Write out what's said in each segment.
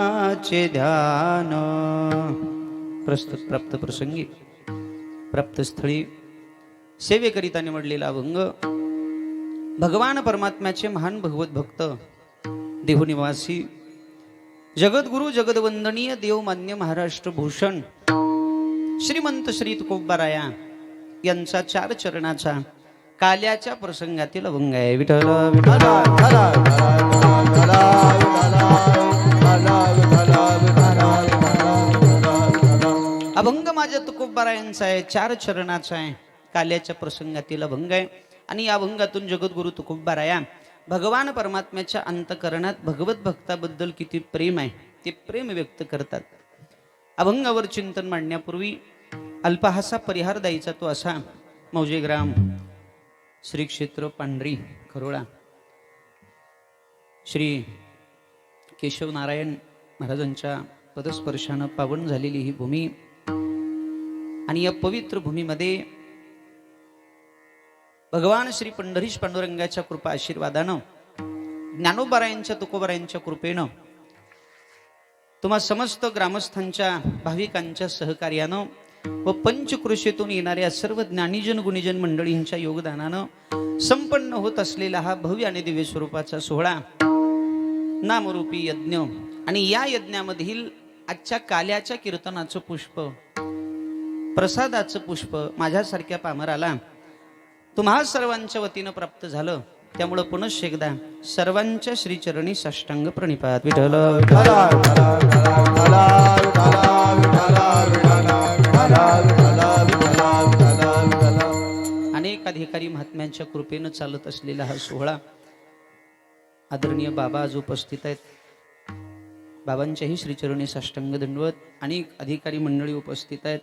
नामाचे ध्यान. प्रस्तुत प्राप्त प्रसंगी प्राप्त स्थळी सेवेकरिता निवडलेला अभंग भगवान परमात्म्याचे महान भगवत भक्त देहुनिवासी जगद्गुरु जगदवंदनीय देवमान्य महाराष्ट्र भूषण श्रीमंत श्री तुकोबाराया यांचा चार चरणाचा काल्याच्या प्रसंगातील अभंग आहे. विठ्ठल विठ्ठल. अभंग तुकोबारायांचा आहे चार चरणाचा आहे काल्याच्या प्रसंगातील अभंग आहे. आणि या अभंगातून जगद्गुरु तुकोबाराया भगवान परमात्म्याच्या अंतकरणात भगवत भक्ताबद्दल किती प्रेम आहे ते प्रेम व्यक्त करतात. अभंगावर चिंतन मांडण्यापूर्वी अल्पहासा परिहार द्यायचा तो असा मौजेग्राम श्री क्षेत्र पांढरी खरोळा. श्री केशव नारायण महाराजांच्या पदस्पर्शानं पावन झालेली ही भूमी आणि या पवित्र भूमीमध्ये भगवान श्री पंढरीश पांडुरंगाच्या कृपा आशीर्वादानं ज्ञानोबारायांच्या तुकोबारायांच्या कृपेनं तुम्हा समस्त ग्रामस्थांच्या भाविकांच्या सहकार्यानं व पंचकृषीतून येणाऱ्या सर्व ज्ञानीजन गुणीजन मंडळींच्या योगदानानं संपन्न होत असलेला हा भव्य आणि दिव्य स्वरूपाचा सोहळा नामरूपी यज्ञ आणि या यज्ञामधील आजच्या काल्याच्या कीर्तनाचं पुष्प प्रसादाचं पुष्प माझ्यासारख्या पामराला तुम्हा सर्वांच्या वतीनं प्राप्त झालं. त्यामुळं पुनश्च एकदा सर्वांच्या श्रीचरणी साष्टांग प्रणिपात. विठल अनेक अधिकारी महात्म्यांच्या कृपेनं चालत असलेला हा सोहळा आदरणीय बाबा आज उपस्थित आहेत. बाबांच्याही श्रीचरणी साष्टांग दंडवत अनेक अधिकारी मंडळी उपस्थित आहेत.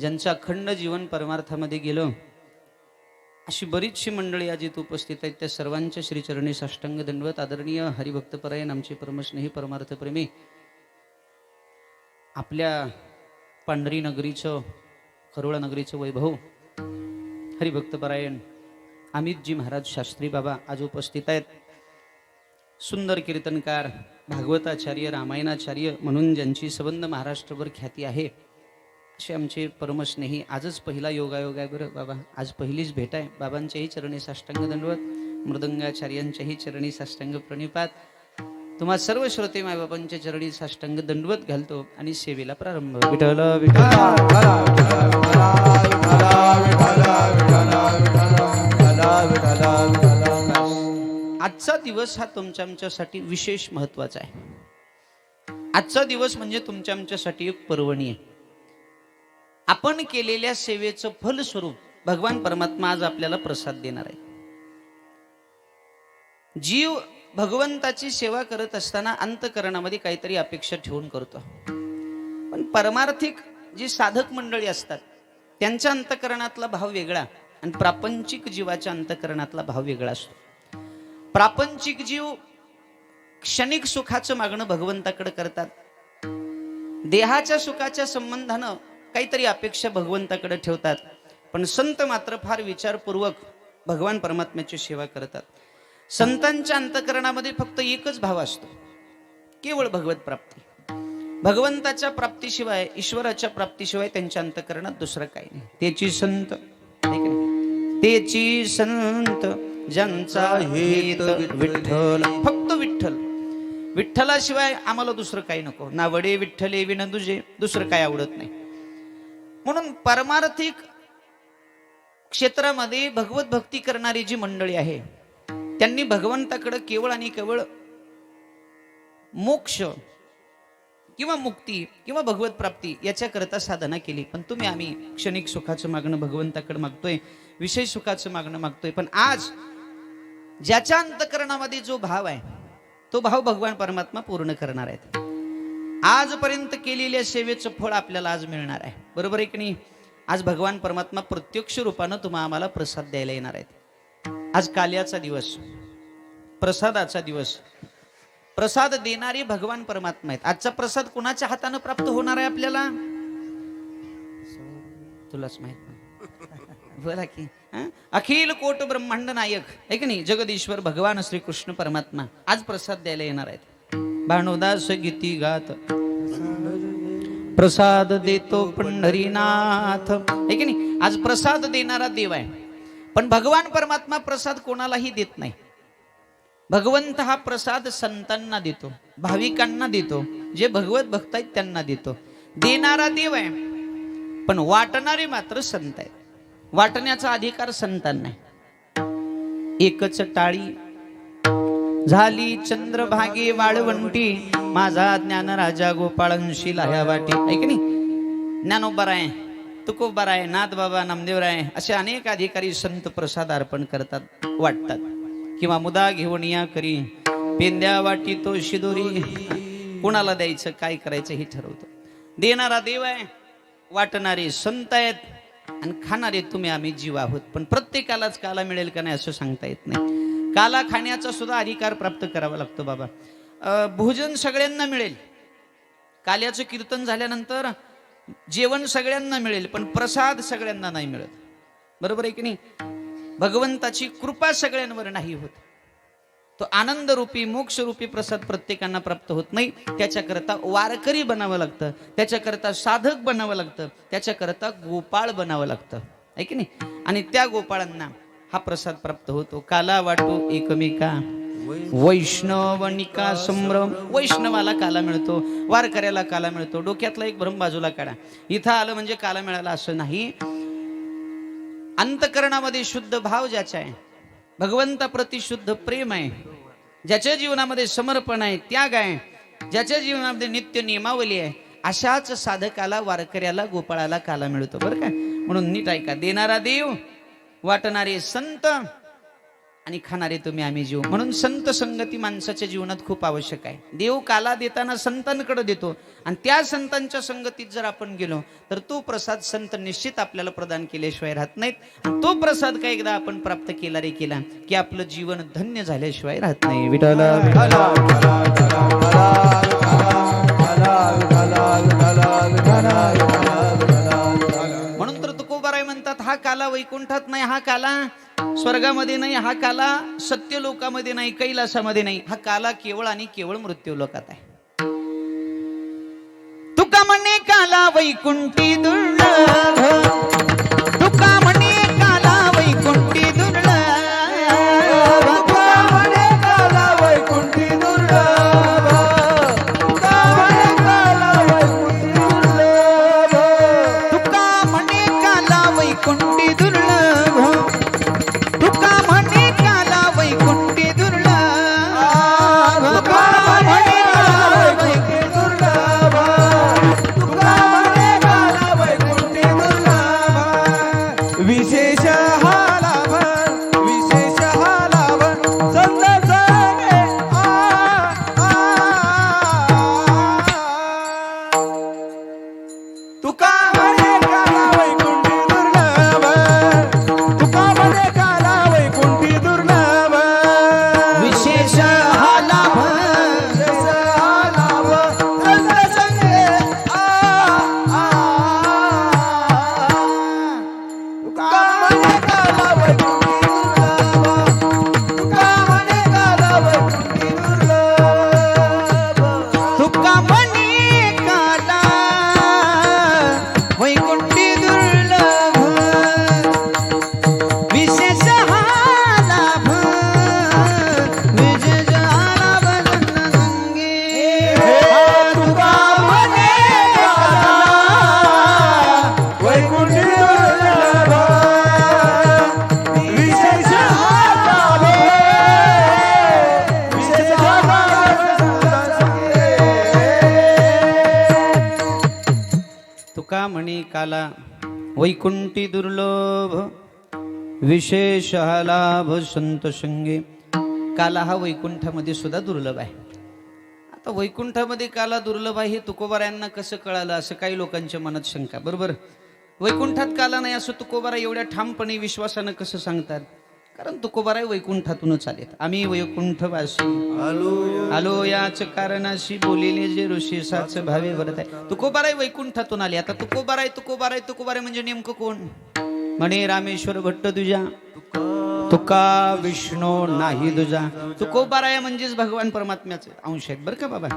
ज्यांचं अखंड जीवन परमार्थामध्ये गेलं अशी बरीचशी मंडळी आज इथं उपस्थित आहेत. त्या सर्वांच्या श्रीचरणी साष्टांग दंडवत आदरणीय हरिभक्तपरायण आमचे परमस्नेही परमार्थप्रेमी आपल्या पांढरी नगरीचं खरोळा नगरीचं वैभव हरिभक्तपरायण अमितजी महाराज शास्त्री बाबा आज उपस्थित आहेत. सुंदर कीर्तनकार भागवताचार्य रामायणाचार्य म्हणून ज्यांची संबंध महाराष्ट्रभर ख्याती आहे असे आमचे परमस्नेही आजच पहिला योगायोग आहे बरं बाबा. आज पहिलीच भेट आहे. बाबांच्याही चरणी साष्टांग दंडवत मृदंगाचार्यांच्याही चरणी साष्टांग प्रणिपात. तुम्हा सर्व श्रोते मायबाबांच्या चरणी साष्टांग दंडवत घालतो आणि सेवेला प्रारंभ. विठ्ठल आजचा दिवस हा तुमच्या आमच्यासाठी विशेष महत्त्वाचा आहे. आजचा दिवस म्हणजे तुमच्या आमच्यासाठी एक पर्वणी आहे आपण केलेल्या सेवेचं फलस्वरूप भगवान परमात्मा आज आपल्याला प्रसाद देणार आहे. जीव भगवंताची सेवा करत असताना अंतकरणामध्ये काहीतरी अपेक्षा ठेवून करतो. पण परमार्थिक जी साधक मंडळी असतात त्यांच्या अंतकरणातला भाव वेगळा आणि प्रापंचिक जीवाच्या अंतकरणातला भाव वेगळा असतो. प्रापंचिक जीव क्षणिक सुखाचं मागणं भगवंताकडे करतात. देहाच्या सुखाच्या संबंधानं काहीतरी अपेक्षा भगवंताकडे ठेवतात. पण संत मात्र फार विचारपूर्वक भगवान परमात्म्याची सेवा करतात. संतांच्या अंतकरणामध्ये फक्त एकच भाव असतो. केवळ भगवत प्राप्ती. भगवंताच्या प्राप्तीशिवाय ईश्वराच्या प्राप्तीशिवाय त्यांच्या अंतकरणात दुसरं काही नाही. त्याची संत त्याची संत ज्यांचा हेत विठ्ठल. फक्त विठ्ठल. विठ्ठलाशिवाय आम्हाला दुसरं काही नको. ना वडे विठ्ठले विना दुजे दुसरं काही आवडत नाही. म्हणून परमार्थिक क्षेत्रामध्ये भगवत भक्ती करणारी जी मंडळी आहे त्यांनी भगवंताकडे केवळ आणि केवळ मोक्ष किंवा मुक्ती किंवा भगवत प्राप्ती याच्याकरता साधना केली. पण तुम्ही आम्ही क्षणिक सुखाचं मागणं भगवंताकडे मागतोय विषय सुखाचं मागणं मागतोय. पण आज ज्याच्या अंतकरणामध्ये जो भाव आहे तो भाव भगवान परमात्मा पूर्ण करणार आहेत. आजपर्यंत केलेल्या सेवेचं फळ आपल्याला आज मिळणार आहे. बरोबर आहे की नाही? आज भगवान परमात्मा प्रत्यक्ष रूपानं तुम्हा आम्हाला प्रसाद द्यायला येणार आहेत. आज काल्याचा दिवस प्रसादाचा दिवस. प्रसाद देणारे भगवान परमात्मा आहेत. आजचा प्रसाद कुणाच्या हातानं प्राप्त होणार आहे आपल्याला? तुलाच माहीत बोला की अखिल कोट ब्रह्मांड नायक. आहे की नाही? जगदीश्वर भगवान श्रीकृष्ण परमात्मा आज प्रसाद द्यायला येणार आहेत. भानुदास गीती गात. प्रसाद देतो पंढरीनाथ. आहे की नाही? आज प्रसाद देणारा देव आहे. पण भगवान परमात्मा प्रसाद कोणालाही देत नाही. भगवंत हा प्रसाद संतांना देतो भाविकांना देतो जे भगवत भक्त आहेत त्यांना देतो. देणारा देव आहे पण वाटणारे मात्र संत आहेत. वाटण्याचा अधिकार संतांना आहे. एकच टाळी झाली चंद्रभागे वाळवंटी. माझा ज्ञान राजा गोपाळंशी लाह्या वाटी. ऐक नाही? ज्ञानोबा आहे तुकोबर आहे नाथ बाबा नामदेव राय असे अनेक अधिकारी संत प्रसाद अर्पण करतात वाटतात. किंवा मुदा घेऊन या करी पेंद्या वाटी तो शिदोरी. कुणाला द्यायचं काय करायचं हे ठरवतो. देणारा देव आहे वाटणारे संत आहेत आणि खाणारे तुम्ही आम्ही जीव आहोत. पण प्रत्येकालाच काला मिळेल का नाही असं सांगता येत नाही. काला खाण्याचा सुद्धा अधिकार प्राप्त करावा लागतो बाबा. भोजन सगळ्यांना मिळेल. काल्याचं कीर्तन झाल्यानंतर जेवण सगळ्यांना मिळेल पण प्रसाद सगळ्यांना नाही मिळत. बरोबर आहे की नाही? भगवंताची कृपा सगळ्यांवर नाही होत. तो आनंद रूपी मोक्ष रूपी प्रसाद प्रत्येकांना प्राप्त होत नाही. त्याच्याकरता वारकरी बनावं लागतं. त्याच्याकरता साधक बनावं लागतं. त्याच्याकरता गोपाळ बनावं लागतं. आहे की नाही? आणि त्या गोपाळांना हा प्रसाद प्राप्त होतो. काला वाटो एकमेका. वैष्णवनिका संभ्रम वैष्णवाला काला मिळतो वारकऱ्याला काला मिळतो. डोक्यातला एक भ्रम बाजूला काढा. इथं आलं म्हणजे काला मिळाला असं नाही. अंतकरणामध्ये शुद्ध भाव ज्याचा आहे भगवंताप्रती शुद्ध प्रेम आहे ज्याच्या जीवनामध्ये समर्पण आहे त्याग आहे ज्याच्या जीवनामध्ये नित्य नियमावली आहे अशाच साधकाला वारकऱ्याला गोपाळाला काला मिळतो. बरं का? म्हणून नीट ऐका. देणारा देव वाटणारे संत आणि खाणारे तुम्ही आम्ही जीव. म्हणून संत संगती माणसाच्या जीवनात खूप आवश्यक आहे. देव काला देताना संतांकडे देतो. आणि त्या संतांच्या संगतीत जर आपण गेलो तर तो प्रसाद संत निश्चित आपल्याला प्रदान केल्याशिवाय राहत नाहीत. आणि तो प्रसाद काय एकदा आपण प्राप्त केला रे केला की आपलं जीवन धन्य झाल्याशिवाय राहत नाही. विठाला काला वैकुंठात नाही हा काला स्वर्गामध्ये नाही हा काला सत्य लोकामध्ये नाही कैलासामध्ये नाही. हा काला केवळ आणि केवळ मृत्यू लोकात आहे. तुका म्हणे काला वैकुंठी दुर्लभ वैकुंठी दुर्लभ विशेष हा लाभ संत संगे काला हा वैकुंठामध्ये सुद्धा दुर्लभ आहे. आता वैकुंठामध्ये काला दुर्लभ आहे हे तुकोबारायांना कसं कळालं? असं काही लोकांच्या मनात शंका. बरोबर? वैकुंठात काला नाही असं तुकोबारा एवढ्या ठामपणे विश्वासानं कसं सांगतात? कारण तुकोबारा वैकुंठातूनच आलेत. आम्ही वैकुंठवासी आलो याच कारणाशी बोलिले जे ऋषी साच भावे भरत आहे. तुकोबाराय वैकुंठातून आले. आता तुकोबाराय तुकोबाराय तुकोबाराय म्हणजे नेमकं कोण? म्हणे रामेश्वर भट्ट तुझ्या. तुका विष्णू नाही दुजा तुकोबाराया म्हणजेच भगवान परमात्म्याचे अंश आहेत. बरं का बाबा?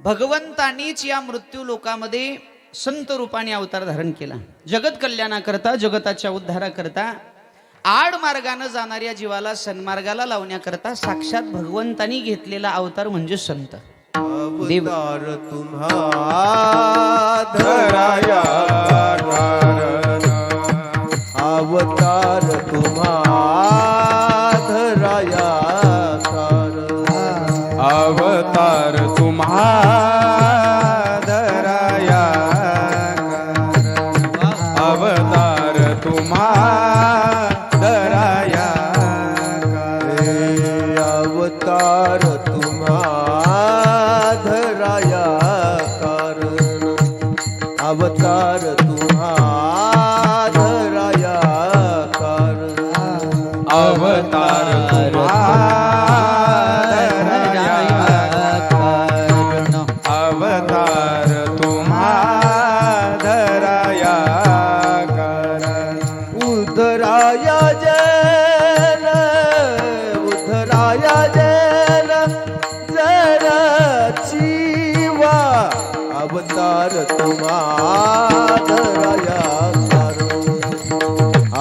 भगवंतानीच या मृत्यू लोकामध्ये संत रूपाने अवतार धारण केला. जगत कल्याणाकरता जगताच्या उद्धाराकरता आड मार्गानं जाणाऱ्या जीवाला सन्मार्गाला लावण्याकरता साक्षात भगवंतानी घेतलेला अवतार म्हणजे संत. देव. अवतार तुम्हा धराया अवतार तुम्हा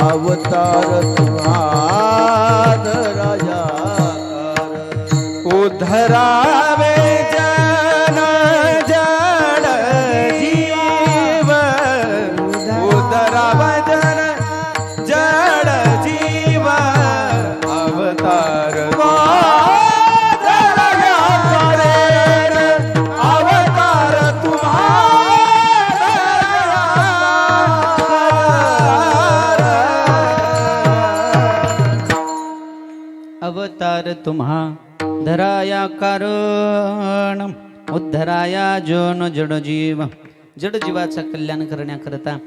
अवतार तुम्हा राजा उधरावे अवतार तुम्हा धराया कारण उद्धराया जन जड जीव. जड जीवाचा कल्याण करण्याकरता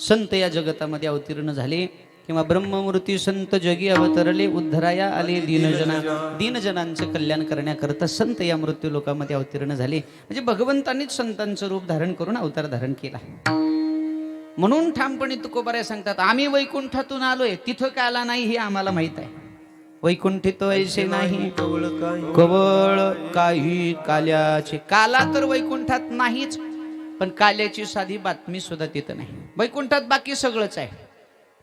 संत या जगतामध्ये अवतीर्ण झाले किंवा ब्रह्ममूर्ती संत जगी अवतरले उद्धराया आले दीनजना. दीनजनांचं कल्याण करण्याकरता संत या मृत्यू लोकामध्ये अवतीर्ण झाले. म्हणजे भगवंतांनीच संतांचं रूप धारण करून अवतार धारण केला. म्हणून ठामपणे तुकोबाऱ्या सांगतात आम्ही वैकुंठातून आलोय. तिथं का आला नाही हे आम्हाला माहीत आहे. वैकुंठित ऐसे नाही. कवळ काही. काल्याचे. काला तर वैकुंठात नाहीच पण काल्याची साधी बातमी सुद्धा तिथं नाही. वैकुंठात बाकी सगळंच आहे.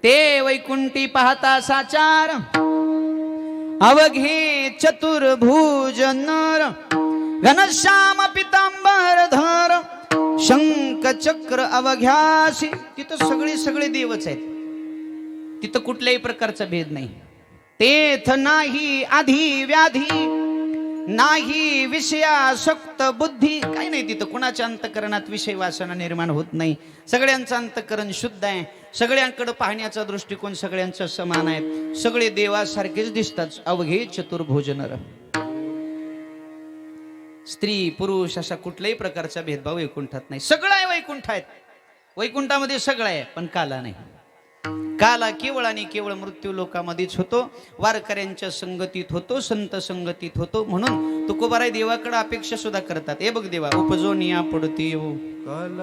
ते वैकुंठी पाहता साचार अवघे चतुर्भुज नर घनश्याम पितांबर धर शंख चक्र अवघ्यासी. तिथं सगळे सगळे देवच आहेत. तिथं कुठल्याही प्रकारचा भेद नाही. तेथ नाही आधी व्याधी नाही विषयासक्त बुद्धी. काही नाही तिथं कुणाच्या अंतकरणात विषय वासना निर्माण होत नाही. सगळ्यांचं अंतकरण शुद्ध आहे. सगळ्यांकडे पाहण्याचा दृष्टिकोन सगळ्यांचा समान आहे. सगळे देवासारखेच दिसतात. अवघे चतुर्भोजनर. स्त्री पुरुष अशा कुठल्याही प्रकारचा भेदभाव वैकुंठात नाही. सगळं आहे वैकुंठ आहेत वैकुंठामध्ये सगळं आहे पण काला नाही. काला केवळ आणि केवळ मृत्यू लोकामध्येच होतो. वारकऱ्यांच्या संगतीत होतो संत संगतीत होतो. म्हणून तुकोबाराय देवाकडे अपेक्षा सुद्धा करतात. हे बघ देवा उपजो पडती हो.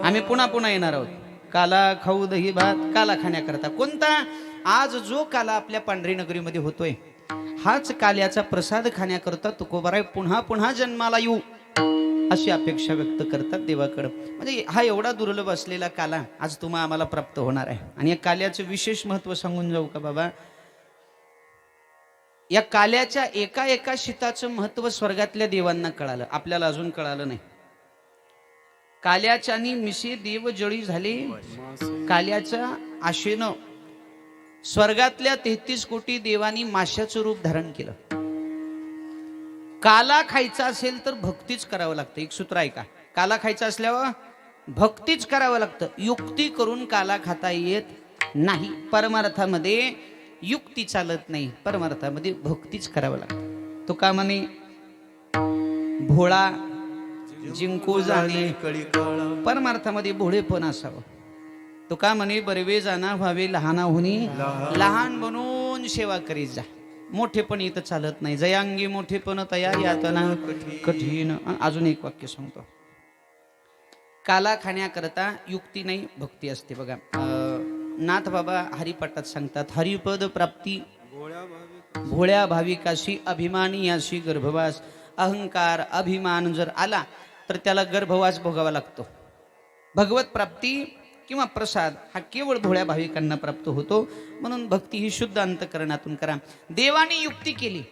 आम्ही पुन्हा पुन्हा येणार आहोत. काला खाऊ दही भात काला खाण्याकरता कोणता? आज जो काला आपल्या पांढरी नगरीमध्ये होतोय हाच काल्याचा प्रसाद खाण्याकरता तुकोबाराय पुन्हा पुन्हा जन्माला येऊ. अशी अपेक्षा व्यक्त करतात देवाकडं. म्हणजे हा एवढा दुर्लभ असलेला काला आज तुम्हा आम्हाला प्राप्त होणार आहे. आणि या काल्याचं विशेष महत्त्व सांगून जाऊ का बाबा? या काल्याच्या एका एका शिताचं महत्त्व स्वर्गातल्या देवांना कळालं. आपल्याला अजून कळालं नाही. काल्याच्यानी मिशी देव जळी झाले. काल्याच्या आशेनं स्वर्गातल्या तेहतीस कोटी देवांनी माशाचं रूप धारण केलं. काला खायचा असेल तर भक्तीच करावं लागतं. एक सूत्र ऐका. काला खायचा असल्यावर भक्तीच करावं लागतं. युक्ती करून काला खाता येत नाही. परमार्थामध्ये युक्ती चालत नाही. परमार्थामध्ये भक्तीच करावं लागतं. तो का म्हणे भोळा जिंकू जाणे. कळी परमार्थामध्ये भोळेपण असावं. तो का म्हणे बरवे जाणा व्हावे लहाना होणी लहान बनून सेवा करीत जा. मोठेपण इथं चालत नाही. जयांगी मोठेपण तया यातना कठीण. अजून एक वाक्य सांगतो. काला खाण्याकरता युक्ती नाही भक्ती असते बघा. अं, नाथ बाबा हरिपाठात सांगतात हरिपद प्राप्ती भोळ्या भाविकाशी अभिमानी याशी गर्भवास. अहंकार अभिमान जर आला तर त्याला गर्भवास भोगावा लागतो. भगवत प्राप्ती किंवा प्रसाद हा केवळ भोळ्या भाविकांना प्राप्त होतो. म्हणून भक्ती ही शुद्ध अंतकरणातून करा. देवाने युक्ती केली.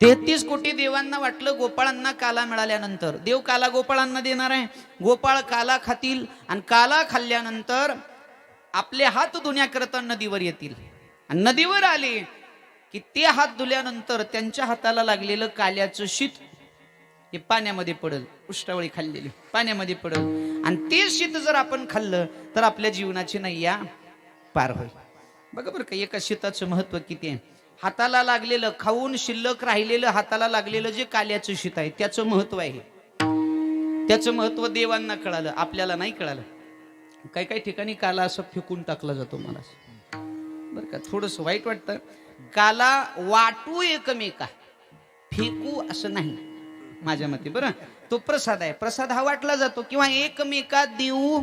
तेहतीस कोटी देवांना वाटलं गोपाळांना काला मिळाल्यानंतर. देव काला गोपाळांना देणार आहे. गोपाळ काला खातील आणि काला खाल्ल्यानंतर आपले हात धुण्याकरता नदीवर येतील. आणि नदीवर आले की ते हात धुल्यानंतर त्यांच्या हाताला लागलेलं काल्याचं शीत हे पाण्यामध्ये पडल. उष्टावळी खाल्लेली. पाण्यामध्ये पडल. आणि ते शीत जर आपण खाल्लं तर आपल्या जीवनाची नैया पार होईल. बघा बरं का एका शीताचं महत्त्व किती आहे? हाताला लागलेलं खाऊन शिल्लक राहिलेलं हाताला लागलेलं जे काल्याचं शीत आहे त्याचं महत्त्व आहे त्याचं महत्त्व देवांना कळालं आपल्याला नाही कळालं. काही काही ठिकाणी काला असं फेकून टाकला जातो मला बरं का थोडस वाईट वाटतं. काला वाटू एकमेका फेकू असं नाही. माझ्या मते बरं? तो प्रसाद आहे. प्रसाद हा वाटला जातो किंवा एकमेका देऊ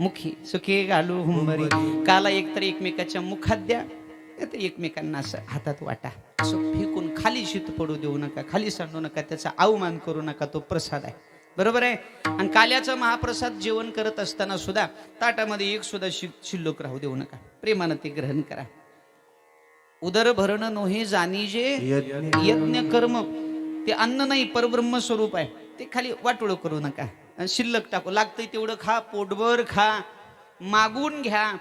मुखी. सुखी घालू हुंबरी. काला एकतर एकमेकाच्या मुखात द्या तर एकमेकांना असं हातात वाटा. असं फेकून खाली शीत पडू देऊ नका खाली सांडू नका त्याचा अवमान करू नका तो प्रसाद आहे. बरोबर आहे? आणि काल्याचा महाप्रसाद जेवण करत असताना सुद्धा ताटामध्ये एक सुद्धा शि शिल्लक राहू देऊ नका. प्रेमानं ते ग्रहण करा. उदर भरण नोहे जाणी जे यज्ञ कर्म. ते अन्न नाही परब्रह्म स्वरूप आहे. ते खाली वाटोळ करू नका. शिल्लक टाकू. लागतंय तेवढं खा पोटभर खा मागून घ्या.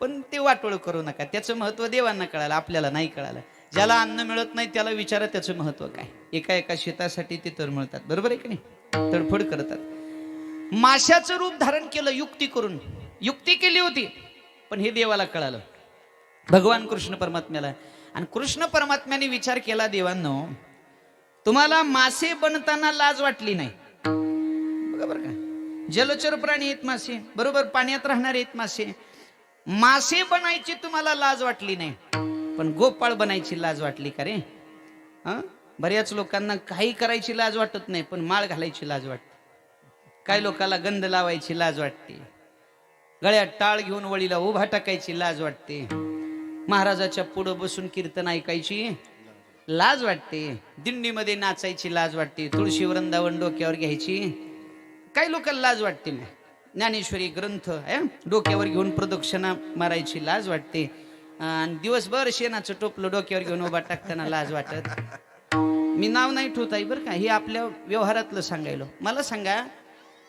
पण ते वाटोळ करू नका. त्याचं महत्त्व देवांना कळालं आपल्याला नाही कळालं. ज्याला अन्न मिळत नाही त्याला विचारा त्याचं महत्त्व काय. एका एका शेतासाठी ते तळमळतात बरोबर आहे की नाही? तडफड करतात. माशाचं रूप धारण केलं युक्ती करून. युक्ती केली होती पण हे देवाला कळालं. भगवान कृष्ण परमात्म्याला. आणि कृष्ण परमात्म्याने विचार केला देवांनो तुम्हाला मासे बनताना लाज वाटली नाही. बघा बरं का. जलचर प्राणी आहेत मासे. बरोबर पाण्यात राहणारे आहेत मासे. मासे बनायची तुम्हाला लाज वाटली नाही. पण गोपाळ बनायची लाज वाटली का रे? हा? बऱ्याच लोकांना काही करायची लाज वाटत नाही पण माळ घालायची लाज वाटते. काही लोकांना गंध लावायची लाज वाटते. गळ्यात टाळ घेऊन वळीला उभा टाकायची लाज वाटते. महाराजाच्या पुढं बसून कीर्तन ऐकायची लाज वाटते. दिंडीमध्ये नाचायची लाज वाटते. तुळशी वृंदावन डोक्यावर घ्यायची. काही लोकांना लाज वाटते ना ज्ञानेश्वरी ग्रंथ आहे डोक्यावर घेऊन प्रदक्षिणा मारायची लाज वाटते. आणि दिवसभर शेणाचं टोपलं डोक्यावर घेऊन उभा टाकताना लाज वाटत. मी नाव नाही ठेवत आहे बरं का हे आपल्या व्यवहारातलं सांगायलो. मला सांगा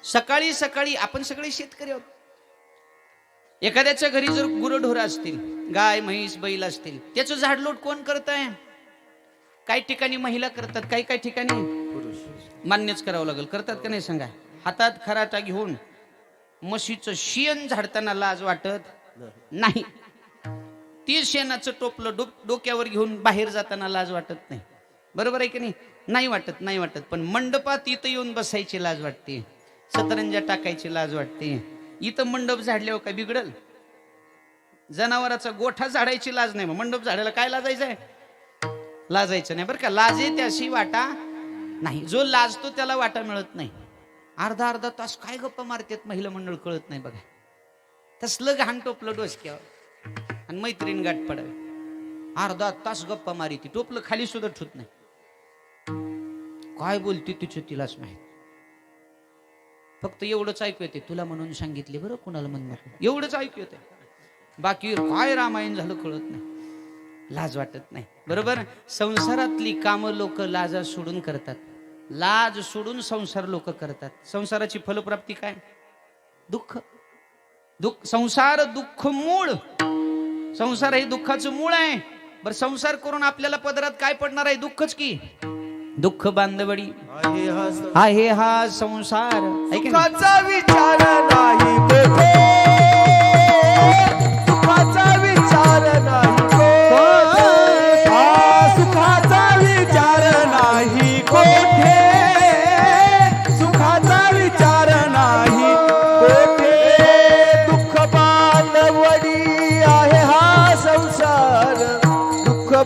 सकाळी सकाळी आपण सगळे शेतकरी आहोत. एखाद्याच्या घरी जर गुरढोरं असतील गाय म्हैस बैल असतील त्याचं झाडलोट कोण करत आहे काही ठिकाणी महिला करतात काही काही ठिकाणी? मान्यच करावं लागेल. करतात का नाही सांगा? हातात खराटा घेऊन म्हशीचं शेण झाडताना लाज वाटत नाही. ती शेणाचं टोपलं डो डोक्यावर घेऊन बाहेर जाताना लाज वाटत नाही. बरोबर आहे की नाही? नाही वाटत नाही वाटत पण मंडपात इथं येऊन बसायची लाज वाटते. सतरंजा टाकायची लाज वाटते. इथं मंडप झाडल्यावर काय बिघडल? जनावराचा गोठा झाडायची लाज नाही. मग मंडप झाडायला काय लाजायचं आहे? लाजायचं नाही बरं का. लाजे त्याशी वाटा नाही. जो लाजतो त्याला वाटा मिळत नाही. अर्धा अर्धा तास काय गप्पा मारतात महिला मंडळ कळत नाही बघा. तसलं घाण टोपलं डोसक्यावर. आणि मैत्रीण गाठ पडावी. अर्धा तास गप्पा मारी ती. टोपलं खाली सुद्धा ठुत नाही. काय बोलते तिचे तिलाच माहीत. फक्त एवढंच ऐकू येते. तुला म्हणून सांगितले बरं कुणाला म्हणणार एवढंच ऐकू येते. बाकी काय रामायण झालं कळत नाही. लाज वाटत नाही. बरोबर? संसारातली कामं लोक लाजा सोडून करतात. लाज सोडून संसार लोक करतात. संसाराची फलप्राप्ती काय? दुःख. दुःख संसार दुःख मूळ. संसार हे दुःखाचं मूळ आहे. बर संसार करून आपल्याला पदरात काय पडणार आहे? दुःखच की? दुःख बांधवडी. आहे हा हा संसार विचार नाही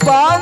दुःख